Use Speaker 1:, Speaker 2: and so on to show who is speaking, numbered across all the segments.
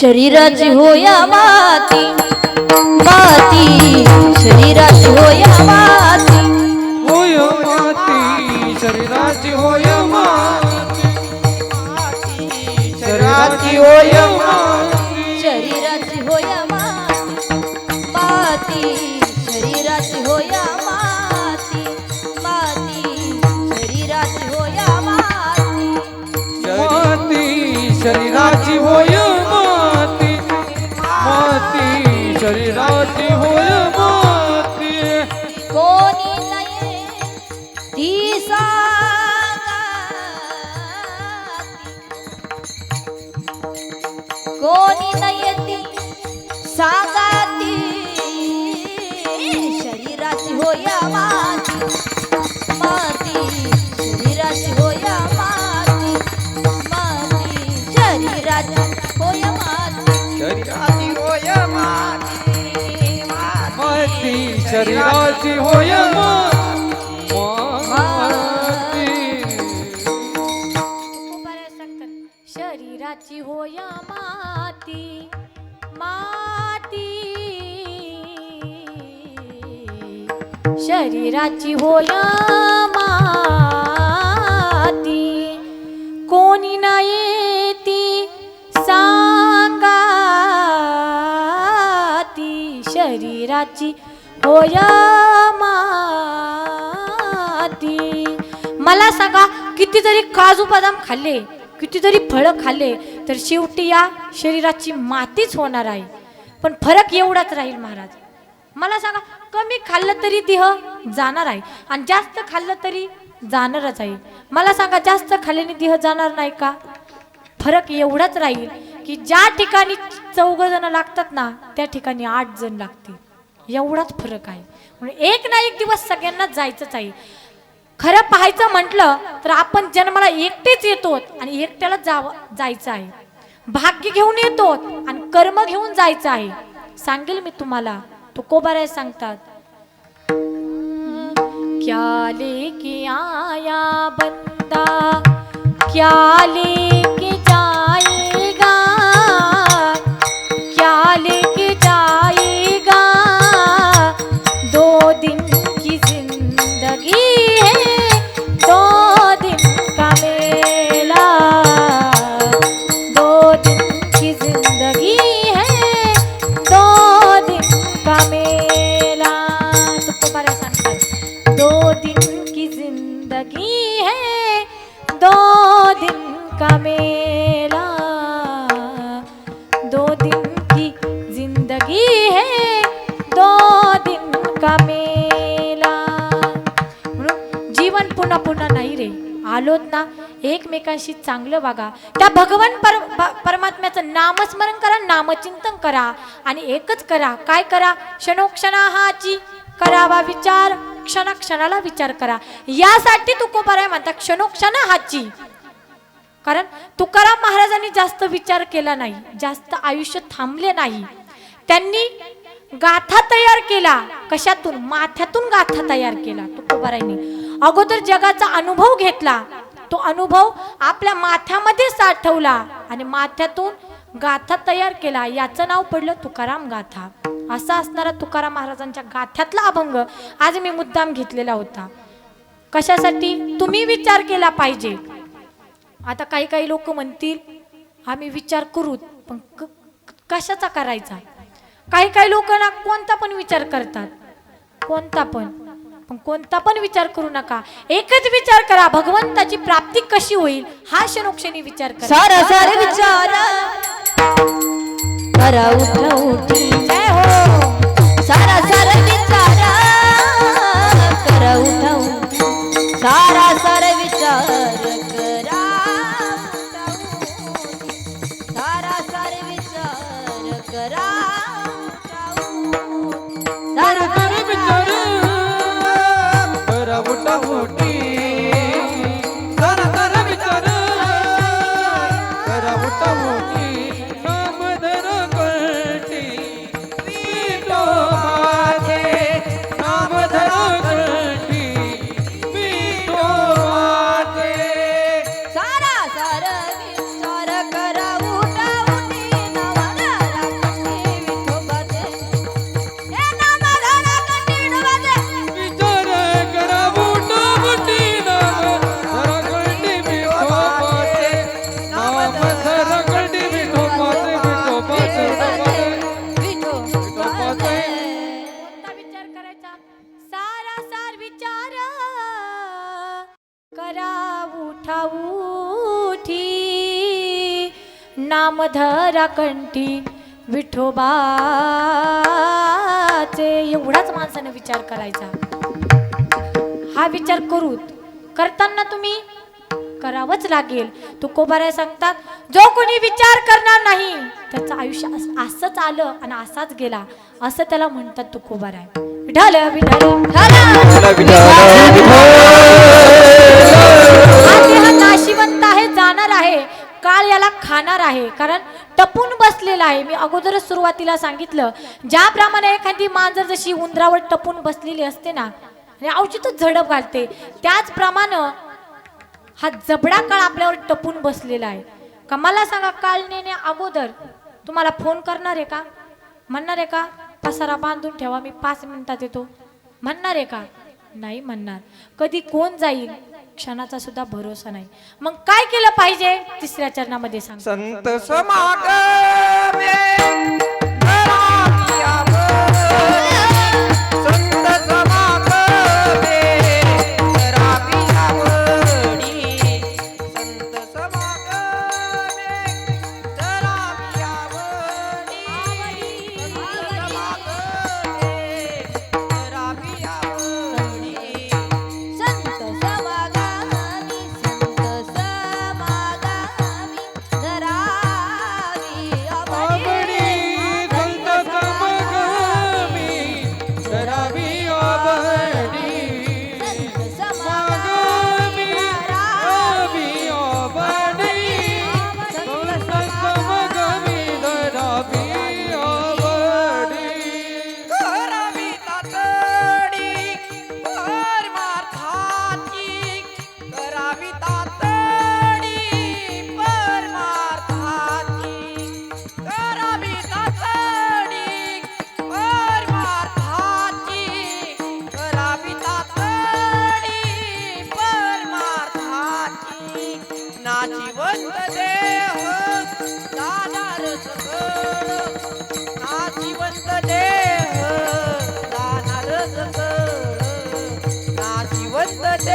Speaker 1: शरीराची होया माती. माती शरीराची होया माती.
Speaker 2: होय माती शरीराची होय माती. शरीराची होय माती.
Speaker 1: शरीराची होया माती. माती शरीराची होया माती. माती शरीराची होया माती.
Speaker 2: माती शरीराची होय होया माती
Speaker 1: माती शरीराची होया माती माती शरीराची होया माती
Speaker 2: शरीराची होय माती माती शरीराची होय माती
Speaker 1: शरीराची होय माती माती शरीराची होय माती. कोणी नाही ती सांगा ती शरीराची होय माती. मला सांगा कितीतरी काजू बदाम खाल्ले कितीतरी फळं खाल्ले तर शेवटी या शरीराची मातीच होणार आहे. पण फरक एवढाच राहील महाराज. मला सांगा कमी खाल्लं तरी देह जाणार आहे. आणि जास्त खाल्लं तरी जाणारच आहे. मला सांगा जास्त खाल्ल्याने देह जाणार नाही का? फरक एवढाच राहील की ज्या ठिकाणी चौघ जण लागतात ना त्या ठिकाणी आठ जण लागतील. एवढाच फरक आहे. म्हणून एक ना एक दिवस सगळ्यांना जायचंच आहे. खरं पाहायचं म्हटलं तर आपण जन्माला एकटेच येतो आणि एकट्याला जावं जायचं आहे. भाग्य घेऊन येतो आणि कर्म घेऊन जायचं आहे. सांगेल मी तुम्हाला. तुकोबाराय सांगतात क्या लेके आया बंदा? क्या लेके आलोत ना एकमेकांशी चांगलं वागा. त्या भगवान पर परमात्म्याचं नामस्मरण करा नामचिंतन करा आणि एकच करा. काय करा? क्षणोक्षणाहाची करावा विचार क्षणाक्षणाला विचार करा. यासाठी तुकोबाराय म्हणतात क्षणोक्षणाहाची. कारण तुकाराम महाराजांनी जास्त विचार केला नाही जास्त आयुष्य थांबले नाही. त्यांनी गाथा तयार केला. कशातून? माथ्यातून गाथा तयार केला तुकोबारायांनी. अगोदर जगाचा अनुभव घेतला. तो अनुभव आपल्या माथ्यामध्ये साठवला आणि माथ्यातून गाथा तयार केला. याचं नाव पडलं तुकाराम गाथा. असा असणारा तुकाराम महाराजांच्या गाथ्यातला अभंग आज मी मुद्दाम घेतलेला होता. कशासाठी? तुम्ही विचार केला पाहिजे. आता काही काही लोक म्हणतील आम्ही विचार करू पण क- कशाचा करायचा? काही काही लोक ना कोणता पण विचार करतात. कोणता पण. पण कोणता पण विचार करू नका. एकच विचार करा भगवंताची प्राप्ती कशी होईल हा क्षणोक्षणी विचार करा.
Speaker 3: सारा सारे विचार. करा उठा उठी.
Speaker 1: त्याचा
Speaker 3: सारा सार विचार करा उठा उठी
Speaker 1: नाम धरा कंठी विठोबाचे एवढाच माणसानं विचार करायचा. हा विचार करूत करताना तुम्ही करावंच लागेल. तुकोबाराय सांगतात जो कोणी विचार करणार नाही त्याचं आयुष्य असंच आलं आणि असाच गेला. असं त्याला म्हणतात तुकोबाराय. विठाल विठाल आज नाशिवंत आहे जाणार आहे. काळ याला खाणार आहे. कारण टपून बसलेला आहे. मी अगोदरच सुरुवातीला सांगितलं ज्याप्रमाणे एखादी मांजर जशी उंदरावर टपून बसलेली असते ना आणि औषधच झडप घालते त्याचप्रमाणे हा जबडा काळ आपल्यावर टपून बसलेला आहे. का मला सांगा काळ नेण्या अगोदर तुम्हाला फोन करणार आहे का? म्हणणार आहे का? पसारा बांधून ठेवा मी पाच मिनिटात येतो. म्हणणार आहे का? नाही म्हणणार. कधी कोण जाईल? क्षणाचा सुद्धा भरोसा नाही. मग काय केलं पाहिजे? तिसऱ्या चरणामध्ये सांग.
Speaker 2: संत
Speaker 1: समाग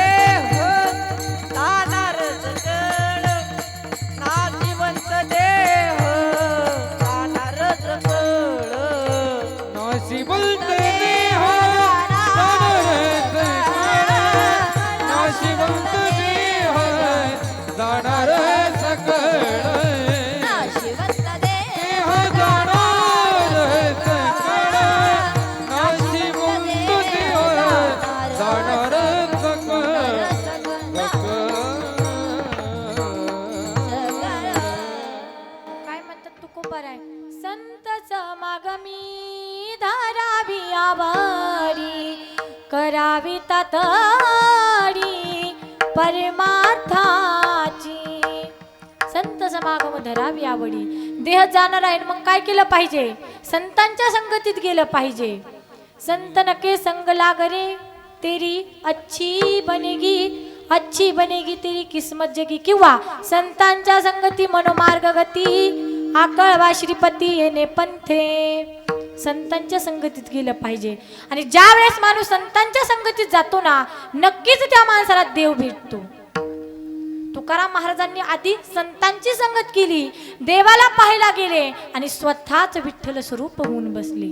Speaker 1: erro. बारी करावी तातडी परमार्थाची. संत समागम धरावी आवडी. देह जाणार आहे मग काय केलं पाहिजे? संतांच्या संगतीत गेलं पाहिजे. संत नके संग लागरे तेरी अच्छी बनेगी अच्छी बनेगी तेरी किस्मत जगी. किंवा संतांच्या संगती मनोमार्ग गती आकळवा श्रीपती येणे पंथे. संतांच्या संगतीत गेलं पाहिजे. आणि ज्या वेळेस माणूस संतांच्या संगतीत जातो ना नक्कीच त्या माणसाला देव भेटतो. तुकाराम महाराजांनी आधी संतांची संगत केली देवाला पाहायला गेले आणि स्वतःच विठ्ठल स्वरूप होऊन बसले.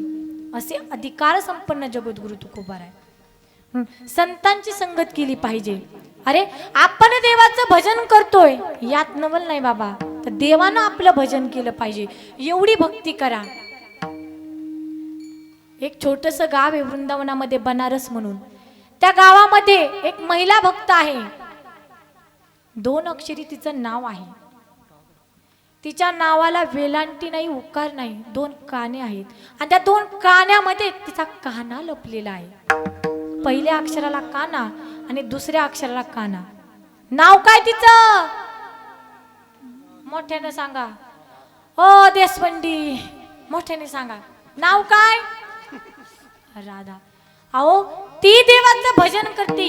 Speaker 1: असे अधिकार संपन्न जगद्गुरु तुकोबार आहे संतांची संगत केली पाहिजे. अरे आपण देवाचं भजन करतोय यात नवल नाही बाबा. तर देवानं आपलं भजन केलं पाहिजे. एवढी भक्ती करा. एक छोटस गाव आहे वृंदावनामध्ये बनारस म्हणून. त्या गावामध्ये एक महिला भक्त आहे. दोन अक्षरी तिचं नाव आहे. तिच्या नावाला वेलांटी नाही उकार नाही दोन काने आहेत. आणि त्या दोन कान्यामध्ये तिचा काना लपलेला आहे. पहिल्या अक्षराला काना आणि दुसऱ्या अक्षराला काना. नाव काय तिचं? मोठ्याने सांगा. ओ देशपंडी मोठ्याने सांगा. नाव काय? राधा. अहो ती देवाचं भजन करते.